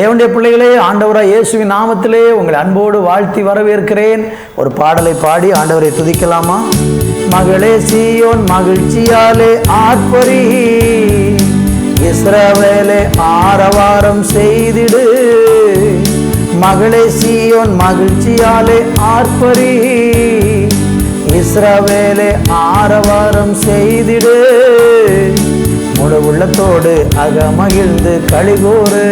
தேவனுடைய பிள்ளைகளே ஆண்டவராக இயேசுவின் நாமத்திலே உங்களை அன்போடு வாழ்த்தி வரவேற்கிறேன். ஒரு பாடலை பாடி ஆண்டவரை துதிக்கலாமா? மகளே சீயோன் மகிழ்ச்சியாலே ஆற்பரி இஸ்ரவேலே ஆரவாரம் செய்திடு. மகளே சீயோன் மகிழ்ச்சியாலே ஆற்பரி இஸ்ரவேலே ஆரவாரம் செய்திடு. முழு உள்ளத்தோடு அகமகிழ்ந்து கழிகூறு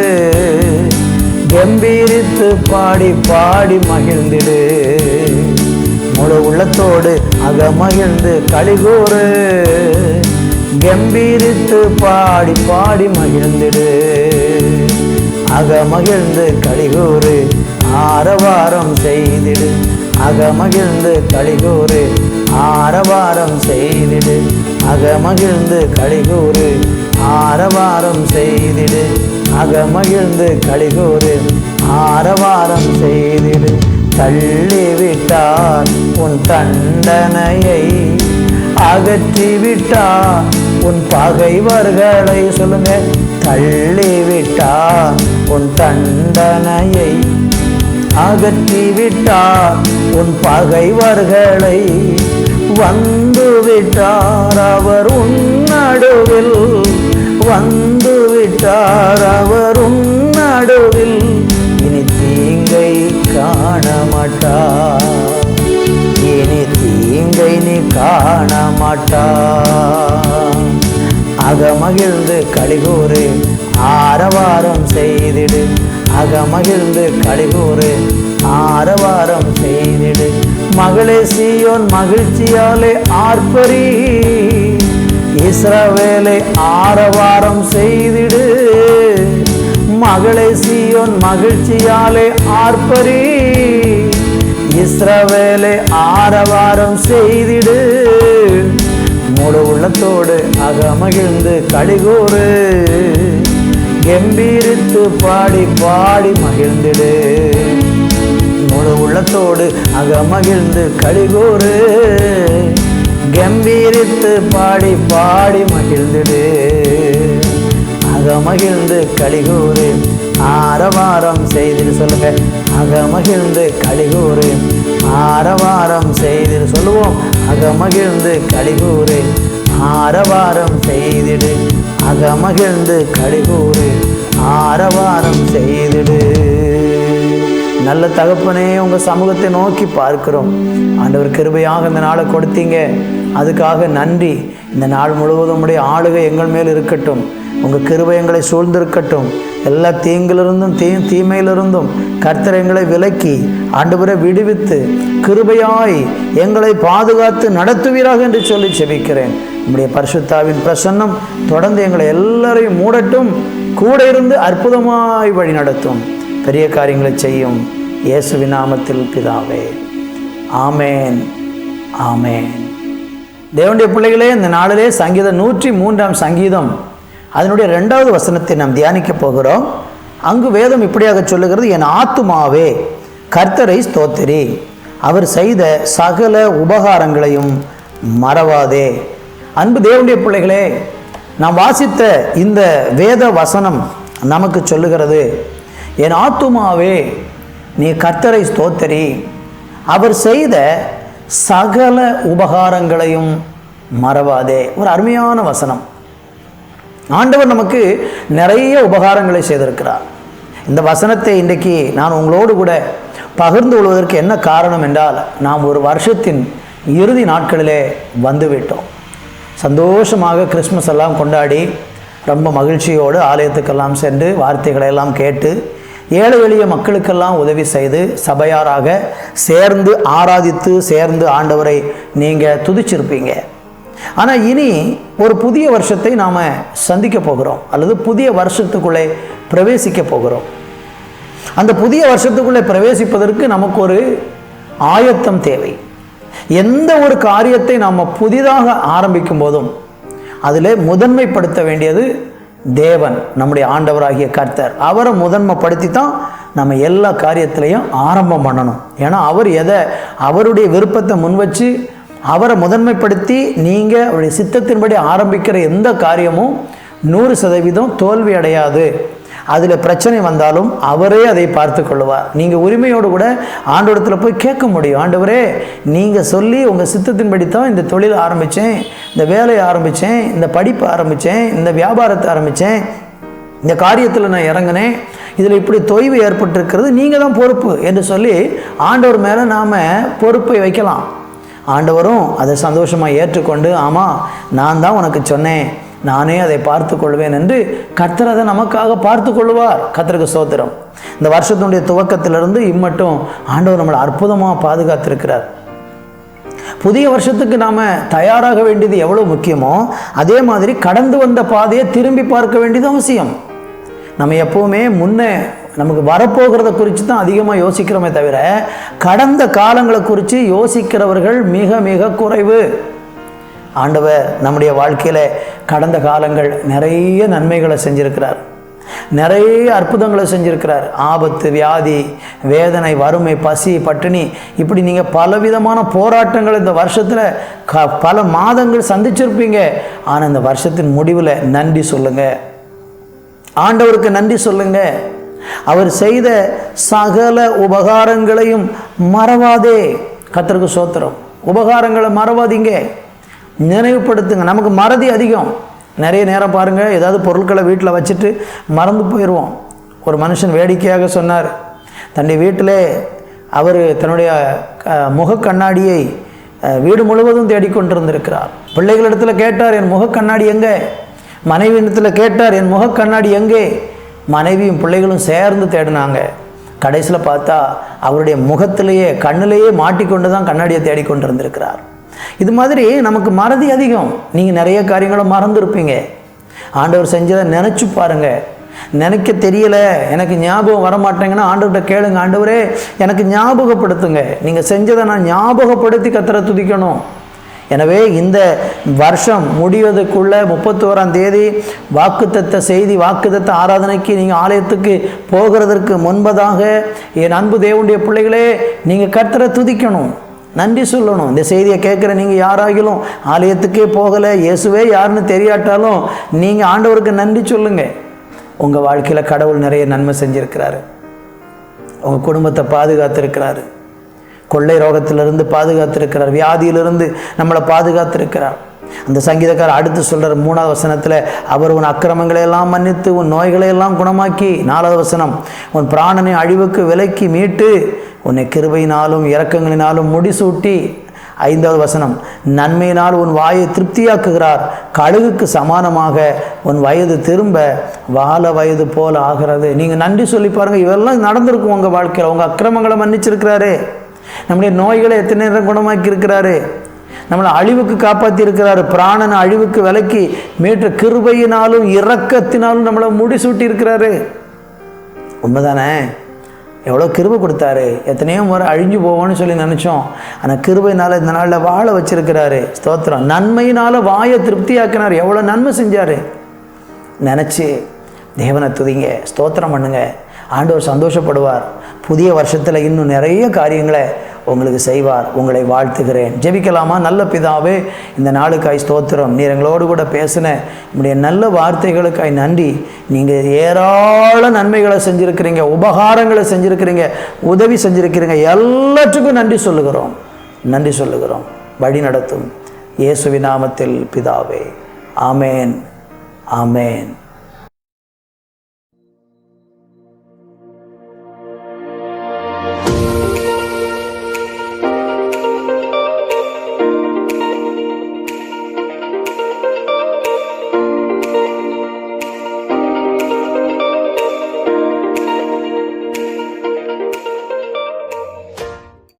கம்பீரித்து பாடி பாடி மகிழ்ந்திடு. முழு உள்ளத்தோடு அகமகிழ்ந்து கழிகூறு கம்பீரித்து பாடி பாடி மகிழ்ந்திடு. அகமகிழ்ந்து கழிகூறு ஆரவாரம் செய்திடு. அகமகிழ்ந்து கழிகூறு ஆரவாரம் செய்திடு. அகமகிழ்ந்து கழிகூறு ஆரவாரம் செய்திடு. அகமகிழ்ந்து கழிகூறு ஆரவாரம் செய்திடு. தள்ளிவிட்டார் உன் தண்டனையை அகற்றிவிட்டார் உன் பகைவர்களை சொல்லுங்க. தள்ளிவிட்டார் உன் தண்டனையை அகற்றிவிட்டார் உன் பகைவர்களை வந்த விட்டார் அவர் உன்னடுவில் வந்து விட்டார் அவர் உன்னடுவில் இனி தீங்கை காண மாட்டார். இனி தீங்கை நீ காண மாட்டார். அகமகிழ்ந்து கழிகூறு ஆரவாரம் செய்திடு. அகமகிழ்ந்து கழிகூறு ஆரவாரம் செய்திடு. மகளே சீயோன் மகிழ்ச்சியாலே ஆர்ப்பரி. இஸ்ரவேலை ஆரவாரம் செய்திடு. மகளே சீயோன் மகிழ்ச்சியாலே ஆர்ப்பரி. இஸ்ரவேலை ஆரவாரம் செய்திடு. முழு உள்ளத்தோடு அகமகிழ்ந்து கழிகூறு கம்பீரித்து பாடி பாடி மகிழ்ந்திடு. முழு உள்ளத்தோடு அகமகிழ்ந்து கழிகூறு கம்பீரித்து பாடி பாடி மகிழ்ந்திடு. அகமகிழ்ந்து கழிகூறு ஆரவாரம் செய்திரு சொல்லுங்க. அகமகிழ்ந்து கழிகூறு ஆரவாரம் செய்திரு சொல்லுவோம். அகமகிழ்ந்து கழிகூறு ஆரவாரம் செய்திடு. அகமகிழ்ந்து கழிகூறு ஆரவாரம் செய்திடு. நல்ல தகப்பனே உங்கள் சமூகத்தை நோக்கி பார்க்கிறோம். ஆண்டவர் கிருபையாக இந்த நாளை கொடுத்தீங்க. அதுக்காக நன்றி. இந்த நாள் முழுவதும் உடைய ஆளுகை எங்கள் மேல் இருக்கட்டும். உங்கள் கிருபை எங்களை சூழ்ந்திருக்கட்டும். எல்லா தீங்கிலிருந்தும் தீ தீமையிலிருந்தும் கர்த்தர் எங்களை விலக்கி ஆண்டவரை விடுவித்து கிருபையாய் எங்களை பாதுகாத்து நடத்துவீராக என்று சொல்லி செபிக்கிறேன் நம்முடைய பரிசுத்தாவின் பிரசன்னம் தொடர்ந்து எங்களை எல்லாரையும் மூடட்டும். கூட இருந்து அற்புதமாய் வழி நடத்தும் பெரிய காரியங்களை செய்யும். இயேசு விநாமத்தில் பிதாவே. ஆமேன். ஆமேன். தேவனுடைய பிள்ளைகளே இந்த நாளிலே சங்கீதம் நூற்றி மூன்றாம் சங்கீதம். அதனுடைய ரெண்டாவது வசனத்தை நாம் தியானிக்க போகிறோம். அங்கு வேதம் இப்படியாக சொல்லுகிறது என் ஆத்துமாவே கர்த்தரை ஸ்தோத்திரி. அவர் செய்த சகல உபகாரங்களையும் மறவாதே. அன்பு தேவனுடைய பிள்ளைகளே நாம் வாசித்த இந்த வேத வசனம் நமக்கு சொல்லுகிறது என் ஆத்துமாவே நீ கர்த்தரை ஸ்தோத்தரி. அவர் செய்த சகல உபகாரங்களையும் மறவாதே. ஒரு அருமையான வசனம். ஆண்டவர் நமக்கு நிறைய உபகாரங்களை செய்திருக்கிறார். இந்த வசனத்தை இன்றைக்கு நான் உங்களோடு கூட பகிர்ந்து கொள்வதற்கு என்ன காரணம் என்றால் நாம் ஒரு வருஷத்தின் இறுதி நாட்களிலே வந்துவிட்டோம். சந்தோஷமாக கிறிஸ்மஸ் எல்லாம் கொண்டாடி ரொம்ப மகிழ்ச்சியோடு ஆலயத்துக்கெல்லாம் சென்று வார்த்தைகளை எல்லாம் கேட்டு ஏழை எளிய மக்களுக்கெல்லாம் உதவி செய்து சபையாராக சேர்ந்து ஆராதித்து சேர்ந்து ஆண்டவரை நீங்கள் துதிச்சிருப்பீங்க. ஆனால் இனி ஒரு புதிய வருஷத்தை நாம் சந்திக்க போகிறோம். அல்லது புதிய வருஷத்துக்குள்ளே பிரவேசிக்க போகிறோம். அந்த புதிய வருஷத்துக்குள்ளே பிரவேசிப்பதற்கு நமக்கு ஒரு ஆயத்தம் தேவை. எந்த ஒரு காரியத்தை நாம் புதிதாக ஆரம்பிக்கும் போதும் அதில் முதன்மைப்படுத்த வேண்டியது தேவன் நம்முடைய ஆண்டவராகிய கர்த்தர். அவரை முதன்மைப்படுத்தி தான் நம்ம எல்லா காரியத்திலையும் ஆரம்பம் பண்ணணும். ஏன்னா அவர் எதை அவருடைய விருப்பத்தை முன் வச்சு அவரை முதன்மைப்படுத்தி நீங்கள் அவருடைய சித்தத்தின்படி ஆரம்பிக்கிற எந்த காரியமும் நூறு சதவீதம் தோல்வி அடையாது அதில் பிரச்சனை வந்தாலும் அவரே அதை பார்த்து கொள்வார் நீங்கள் உரிமையோடு கூட ஆண்டவரத்தில் போய் கேட்க முடியும். ஆண்டவரே நீங்கள் சொல்லி உங்கள் சித்தத்தின்படி தான் இந்த தொழில் ஆரம்பித்தேன் இந்த வேலையை ஆரம்பித்தேன் இந்த படிப்பு ஆரம்பித்தேன் இந்த வியாபாரத்தை ஆரம்பித்தேன் இந்த காரியத்தில் நான் இறங்கினேன் இதில் இப்படி தொய்வு ஏற்பட்டிருக்கிறது நீங்கள் தான் பொறுப்பு என்று சொல்லி ஆண்டவர் மேலே நாம் பொறுப்பை வைக்கலாம். ஆண்டவரும் அதை சந்தோஷமாக ஏற்றுக்கொண்டு ஆமாம் நான் தான் உனக்கு சொன்னேன் நானே அதை பார்த்து கொள்வேன் என்று கர்த்தர் அதை நமக்காக பார்த்து கொள்வார் கர்த்தருக்கு சோத்திரம் இந்த வருஷத்தினுடைய துவக்கத்திலிருந்து இம்மட்டும் ஆண்டவர் நம்மளை அற்புதமாக பாதுகாத்திருக்கிறார். புதிய வருஷத்துக்கு நாம் தயாராக வேண்டியது எவ்வளோ முக்கியமோ அதே மாதிரி கடந்து வந்த பாதையை திரும்பி பார்க்க வேண்டியது அவசியம். நம்ம எப்போவுமே முன்னே நமக்கு வரப்போகிறத குறித்து தான் அதிகமாக யோசிக்கிறோமே தவிர கடந்த காலங்களை குறித்து யோசிக்கிறவர்கள் மிக மிக குறைவு. ஆண்டவர் நம்முடைய வாழ்க்கையில் கடந்த காலங்கள் நிறைய நன்மைகளை செஞ்சுருக்கிறார். நிறைய அற்புதங்களை செஞ்சுருக்கிறார். ஆபத்து வியாதி வேதனை வறுமை பசி பட்டினி இப்படி நீங்கள் பலவிதமான போராட்டங்கள் இந்த வருஷத்தில் க பல மாதங்கள் சந்திச்சிருப்பீங்க. ஆனால் இந்த வருஷத்தின் முடிவில் நன்றி சொல்லுங்கள் ஆண்டவருக்கு நன்றி சொல்லுங்கள் அவர் செய்த சகல உபகாரங்களையும் மறவாதே. கத்தருக்கு சோத்திரம் உபகாரங்களை மறவாதீங்க. நினைவுபடுத்துங்க. நமக்கு மறதி அதிகம். நிறைய நேரம் பாருங்கள் ஏதாவது பொருட்களை வீட்டில் வச்சுட்டு மறந்து போயிடுவோம். ஒரு மனுஷன் வேடிக்கையாக சொன்னார் தன்னுடைய வீட்டிலே அவர் தன்னுடைய அஹ், கண்ணாடியை வீடு முழுவதும் தேடிக்கொண்டிருந்திருக்கிறார் பிள்ளைகளிடத்தில் கேட்டார் என் முகக் கண்ணாடி எங்கே? மனைவியிடத்தில் கேட்டார் என் முகக் கண்ணாடி எங்கே? மனைவியும் பிள்ளைகளும் சேர்ந்து தேடினாங்க. கடைசியில் பார்த்தா அவருடைய முகத்திலேயே கண்ணிலேயே மாட்டிக்கொண்டு தான் கண்ணாடியை தேடிக்கொண்டிருந்திருக்கிறார் இது மாதிரி நமக்கு மறதி அதிகம். நீங்கள் நிறைய காரியங்களை மறந்துருப்பீங்க. ஆண்டவர் செஞ்சதை நினச்சி பாருங்கள் நினைக்க தெரியலை எனக்கு ஞாபகம் வர மாட்டேங்கன்னா ஆண்டவர்கிட்ட கேளுங்க. ஆண்டவரே எனக்கு ஞாபகப்படுத்துங்க. நீங்கள் செஞ்சதை நான் ஞாபகப்படுத்தி கத்திர துதிக்கணும். எனவே இந்த வருஷம் முடிவதற்குள்ள முப்பத்தோராம் தேதி வாக்குத்தத்த செய்தி வாக்குத்தத்த ஆராதனைக்கு நீங்கள் ஆலயத்துக்கு போகிறதற்கு முன்பதாக என் அன்பு தேவனுடைய பிள்ளைகளே நீங்கள் கர்த்தரை துதிக்கணும். நன்றி சொல்லணும். இந்த செய்தியை கேட்குற நீங்கள் யாராகிலும் ஆலயத்துக்கே போகலை இயேசுவே யாருன்னு தெரியாட்டாலும் நீங்கள் ஆண்டவருக்கு நன்றி சொல்லுங்கள் உங்கள் வாழ்க்கையில் கடவுள் நிறைய நன்மை செஞ்சுருக்கிறாரு. உங்கள் குடும்பத்தை பாதுகாத்திருக்கிறாரு. கொள்ளை ரோகத்திலிருந்து பாதுகாத்திருக்கிறார். வியாதியிலிருந்து நம்மளை பாதுகாத்திருக்கிறார். அந்த சங்கீதக்காரர் அடுத்து சொல்கிறார் மூணாவது வசனத்தில் அவர் உன் அக்கிரமங்களை எல்லாம் மன்னித்து உன் நோய்களை எல்லாம் குணமாக்கி நாலாவது வசனம் உன் பிராணனை அழிவுக்கு விலக்கி மீட்டு உன்னை கிருபையினாலும் இரக்கங்களினாலும் முடிசூட்டி ஐந்தாவது வசனம் நன்மையினால் உன் வாயை திருப்தியாக்குகிறார் கழுகுக்கு சமானமாக உன் வயது திரும்ப வாழ வயது போல ஆகிறது. நீங்கள் நன்றி சொல்லி பாருங்கள் இதெல்லாம் நடந்திருக்கும் உங்கள் வாழ்க்கையில். உங்கள் அக்கிரமங்களை மன்னிச்சிருக்கிறாரு. நம்முடைய நோய்களை எத்தனை நேரம் குணமாக்கி இருக்கிறாரு நம்மளை அழிவுக்கு காப்பாற்றி இருக்கிறாரு பிராணனை அழிவுக்கு விலக்கி மீட்ட கிருபையினாலும் இரக்கத்தினாலும் நம்மளை முடிசூட்டி இருக்கிறாரு உண்மைதானே? எவ்வளோ கிருபை கொடுத்தாரு. எத்தனையோ முறை அழிஞ்சு போவோம்னு சொல்லி நினச்சோம். ஆனால் கிருபையினால் இந்த நாளில் வாழ வச்சிருக்கிறாரு. ஸ்தோத்திரம். நன்மையினால் வாயை திருப்தியாக்கினார். எவ்வளோ நன்மை செஞ்சார். நினச்சி தேவனை துதிங்க. ஸ்தோத்திரம் பண்ணுங்க. ஆண்டவர் சந்தோஷப்படுவார். புதிய வருஷத்தில் இன்னும் நிறைய காரியங்களை உங்களுக்கு செய்வார் உங்களை வாழ்த்துகிறேன். ஜெபிக்கலாமா? நல்ல பிதாவே இந்த நாளுக்காய் ஸ்தோத்திரம். நீர் எங்களோடு கூட பேசின உங்களுடைய நல்ல வார்த்தைகளுக்காய் நன்றி. நீங்கள் ஏராள நன்மைகளை செஞ்சுருக்கிறீங்க உபகாரங்களை செஞ்சுருக்கிறீங்க உதவி செஞ்சுருக்கிறீங்க. எல்லாத்துக்கும் நன்றி சொல்லுகிறோம். நன்றி சொல்லுகிறோம். வழி நடத்தும். இயேசுவின் நாமத்தில் பிதாவே. ஆமேன். ஆமேன்.